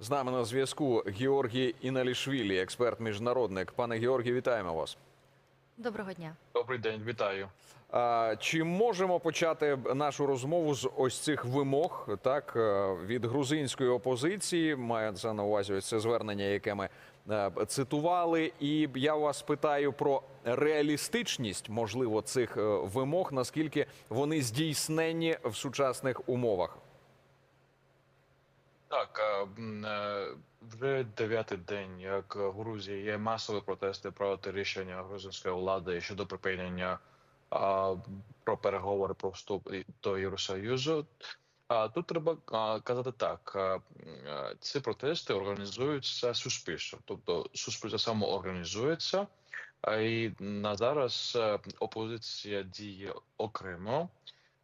З нами на зв'язку Георгій Іналішвілі, експерт міжнародник. Пане Георгій, вітаємо вас. Доброго дня. Добрий день, вітаю. А, чи можемо почати нашу розмову з ось цих вимог, так е, від грузинської опозиції? Маю це на увазі ось це звернення, яке ми е, цитували. І я вас питаю про реалістичність, можливо, цих е, вимог, наскільки вони здійснені в сучасних умовах. Е, вже дев'ятий день, як в Грузії є масові протести проти рішення грузинської влади щодо припинення а, про переговори про вступ до Євросоюзу. А тут треба казати так: е, ці протести організуються суспільством, тобто суспільство самоорганізується, і на зараз е, опозиція діє окремо.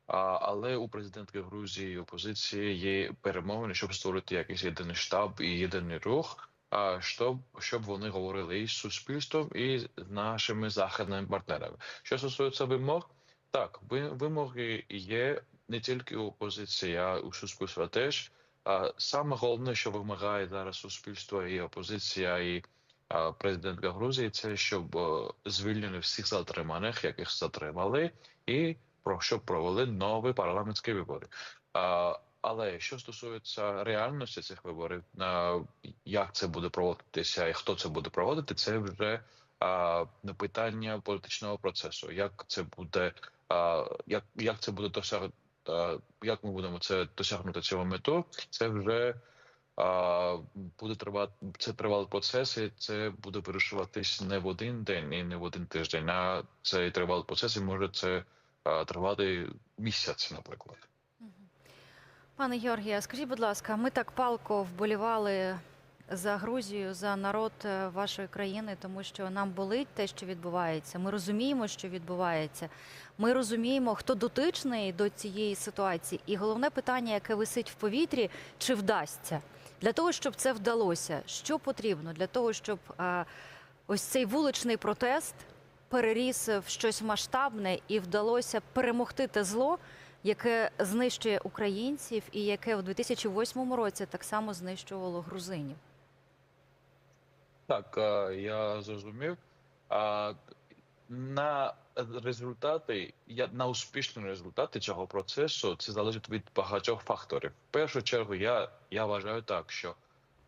Але у президентки Грузії і опозиції є перемовини, щоб створити якийсь єдиний штаб і єдиний рух, щоб, щоб вони говорили і з суспільством, і з нашими західними партнерами. Що стосується вимог, так вимоги є не тільки у опозиції, а у суспільства теж. Саме головне, що вимагає зараз суспільство і опозиція, і президентка Грузії, це щоб е, звільнили всіх затриманих, яких затримали, і про щоб провели нові парламентські вибори. А, але що стосується реальності цих виборів, а, як це буде проводитися і хто це буде проводити, це вже а, питання політичного процесу. Як це буде, а, як, як це буде досягнути, як ми будемо це досягнути цього мету, це вже. А, буде тривати це тривалий процес, і це буде вирішуватись не в один день і не в один тиждень. А цей тривалий процес і може це тривати місяць, наприклад. Пане Георгія, скажіть, будь ласка, ми так палко вболівали за Грузію, за народ е, вашої країни, тому що нам болить те, що відбувається. Ми розуміємо, що відбувається. Ми розуміємо, хто дотичний до цієї ситуації. І головне питання, яке висить в повітрі, чи вдасться для того, щоб це вдалося, що потрібно для того, щоб е, ось цей вуличний протест переріс в щось масштабне і вдалося перемогти те зло, яке знищує українців, і яке в 2008 році так само знищувало грузинів. Так, е, я зрозумів. На результати, я- на успішні результати цього процесу це залежить від багатьох факторів. В першу чергу, я, я вважаю так, що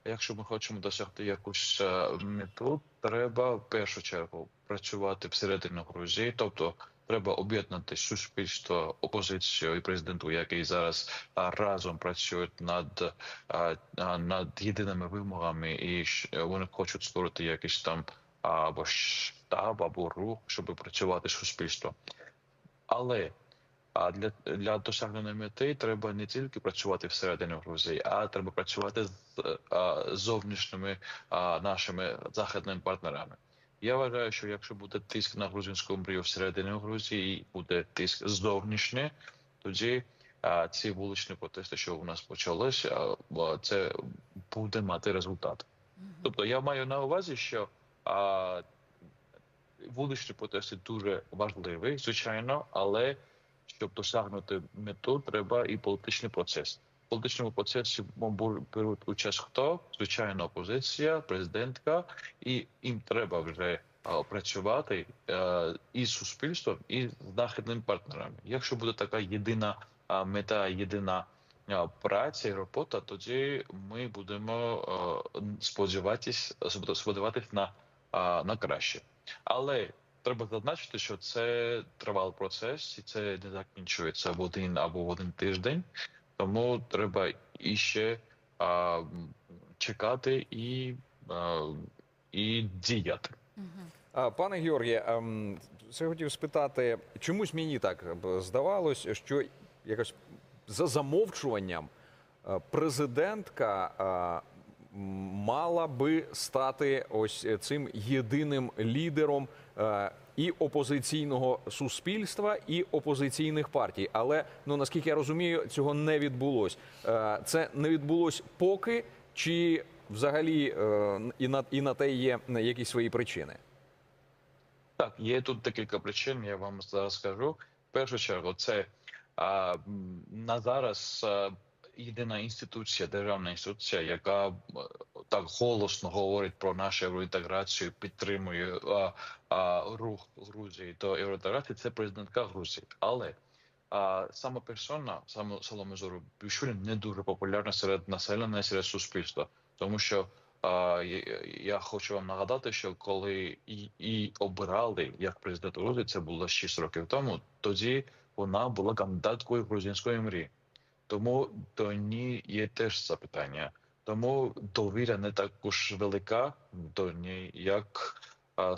якщо ми хочемо досягти якусь е, мету, треба в першу чергу працювати всередині Грузії, тобто треба об'єднати суспільство, опозицію і президенту, який зараз разом працюють над а, над єдиними вимогами, і вони хочуть створити якийсь там або штаб, або рух, щоб працювати з суспільством. Але а для, для досягнення мети треба не тільки працювати всередині Грузії, а треба працювати з а, зовнішніми а, нашими західними партнерами. Я вважаю, що якщо буде тиск на грузинську мрію всередині Грузії, і буде тиск зовнішній, тоді а, ці вуличні протести, що у нас почалися, а, це буде мати результат. Тобто я маю на увазі, що а, вуличні протести дуже важливі, звичайно, але щоб досягнути мету, треба і політичний процес. В політичному процесі беруть участь хто? Звичайно, опозиція, президентка, і їм треба вже працювати е, і з суспільством, і з західними партнерами. Якщо буде така єдина мета, єдина праця і робота, тоді ми будемо е, сподіватись, сподіватись на, на краще. Але треба зазначити, що це тривалий процес, і це не закінчується в один або в один тиждень. Тому треба іще а, чекати і, а, і діяти. Пане Георгіє, ем, це хотів спитати, чомусь мені так е, здавалось, що якось за замовчуванням е, президентка е, мала би стати ось цим єдиним лідером і опозиційного суспільства, і опозиційних партій. Але ну наскільки я розумію, цього не відбулось. Е, Це не відбулось поки, чи взагалі е, і на і на те є якісь свої причини. Так, є тут декілька причин, я вам зараз скажу. В першу чергу, це а, на зараз єдина інституція, державна інституція, яка е, так голосно говорить про нашу євроінтеграцію, підтримує а, а, рух Грузії до євроінтеграції, це президентка Грузії. Але а, сама персона, саме Соломе Зорубішвілі, не дуже популярна серед населення, серед суспільства, тому що я, хочу вам нагадати, що коли і, обирали як президент Грузії, це було 6 років тому. Тоді вона була кандидаткою грузинської мрії. Тому до неї є теж запитання. Тому довіра не також велика до неї, як а,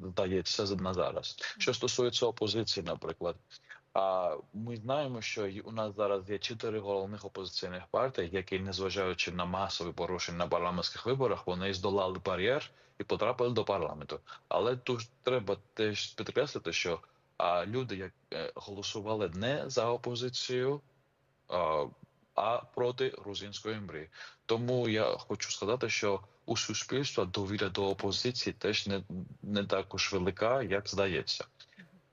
здається на зараз. Що стосується опозиції, наприклад, а ми знаємо, що у нас зараз є чотири головних опозиційних партій, які, незважаючи на масові порушення на парламентських виборах, вони здолали бар'єр і потрапили до парламенту. Але тут треба теж підкреслити, що а, люди, як е, голосували не за опозицію, а, проти грузинської мрії. Тому я хочу сказати, що у суспільства довіра до опозиції теж не, не також велика, як здається.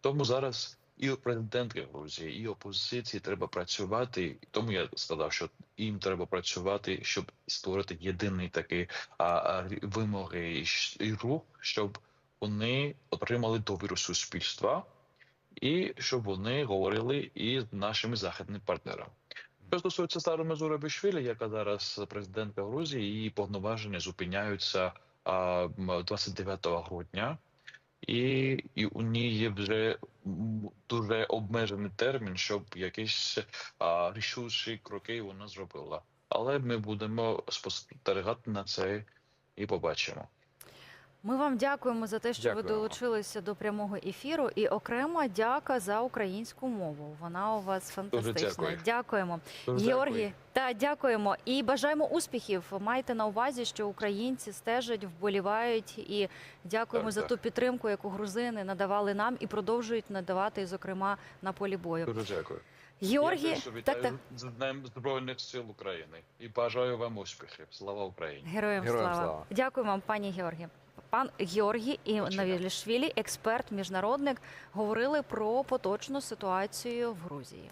Тому зараз і у президентки Грузії, і опозиції треба працювати. Тому я сказав, що їм треба працювати, щоб створити єдиний такий а, а, вимоги і, і рух, щоб вони отримали довіру суспільства, і щоб вони говорили із нашими західними партнерами. Що стосується Старої Мазура яка зараз президентка Грузії, її повноваження зупиняються а, м, 29 грудня, і, і у ній є вже дуже обмежений термін, щоб якісь а, рішучі кроки вона зробила. Але ми будемо спостерігати на це і побачимо. Ми вам дякуємо за те, що ви долучилися до прямого ефіру. І окремо дяка за українську мову. Вона у вас фантастична. дякую. Дякуємо. Дуже Георгій, дякую. та дякуємо і бажаємо успіхів. Майте на увазі, що українці стежать, вболівають і дякуємо Так, за так. ту підтримку, яку грузини надавали нам і продовжують надавати, зокрема на полі бою. Дуже дякую. Георгій, Я теж так вітаю так з Днем Збройних сил України і бажаю вам успіхів. Слава Україні! героям, Героям слава. слава. Дякуємо вам, пані Георгі. Пан Георгій і Навілішвілі, експерт, міжнародник, говорили про поточну ситуацію в Грузії.